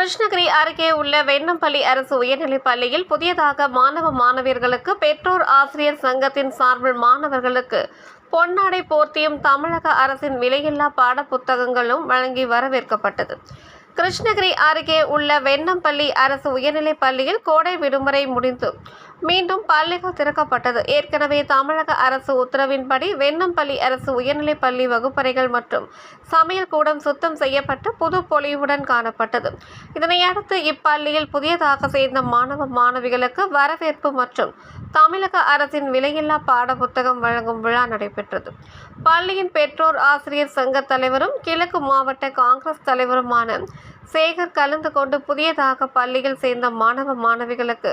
கிருஷ்ணகிரி அருகே உள்ள வெண்ணம்பள்ளி அரசு உயர்நிலைப் பள்ளியில் புதியதாக மாணவ மாணவியர்களுக்கு பெற்றோர் ஆசிரியர் சங்கத்தின் சார்பில் மாணவர்களுக்கு பொன்னாடை போர்த்தியும் தமிழக அரசின் விலையில்லா பாடப்புத்தகங்களும் வழங்கி வரவேற்கப்பட்டது. கிருஷ்ணகிரி அருகே உள்ள வெண்ணம்பள்ளி அரசு உயர்நிலைப் பள்ளியில் கோடை விடுமுறை முடிந்து மீண்டும் பள்ளிகள் திறக்கப்பட்டது. ஏற்கனவே தமிழக அரசு உத்தரவின்படி வெண்ணம்பள்ளி அரசு உயர்நிலைப் பள்ளி வகுப்பறைகள் மற்றும் சமையல் கூடம் சுத்தம் செய்யப்பட்டு புது பொலிவுடன் காணப்பட்டது. இதனையடுத்து இப்பள்ளியில் புதியதாக சேர்ந்த மாணவ மாணவிகளுக்கு வரவேற்பு மற்றும் தமிழக அரசின் விலையில்லா பாட புத்தகம் வழங்கும் விழா நடைபெற்றது. பள்ளியின் பெற்றோர் ஆசிரியர் சங்க தலைவரும் கிழக்கு மாவட்ட காங்கிரஸ் தலைவருமான சேகர் கலந்து கொண்டு புதியதாக பள்ளியில் சேர்ந்த மாணவ மாணவிகளுக்கு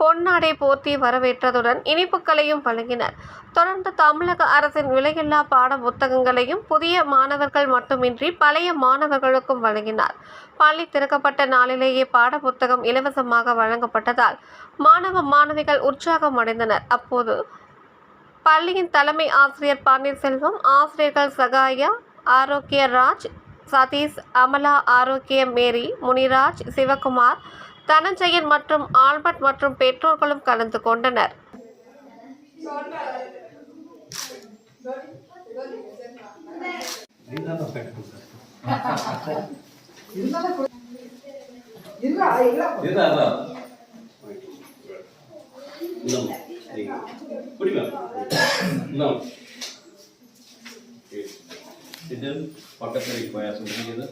பொன்னாடை போர்த்தி வரவேற்றதுடன் இனிப்புகளையும் வழங்கினர். தொடர்ந்து தமிழக அரசின் விலையில்லா பாட புத்தகங்களையும் புதிய மாணவர்கள் மட்டுமின்றி பழைய மாணவர்களுக்கும் வழங்கினார். பள்ளி திறக்கப்பட்ட நாளிலேயே பாட புத்தகம் இலவசமாக வழங்கப்பட்டதால் மாணவ மாணவிகள் உற்சாகம் அடைந்தனர் அப்போது பள்ளியின் தலைமை ஆசிரியர் பன்னீர்செல்வம் ஆசிரியர்கள் சகாயா ஆரோக்கிய ராஜ் சதீஷ் அமலா ஆரோக்கிய மேரி முனிராஜ் சிவகுமார் தனஞ்சயன் மற்றும் ஆல்பர்ட் மற்றும் பெற்றோர்களும் கலந்து கொண்டனர் இல்ல paket dari bayar sendiri gitu.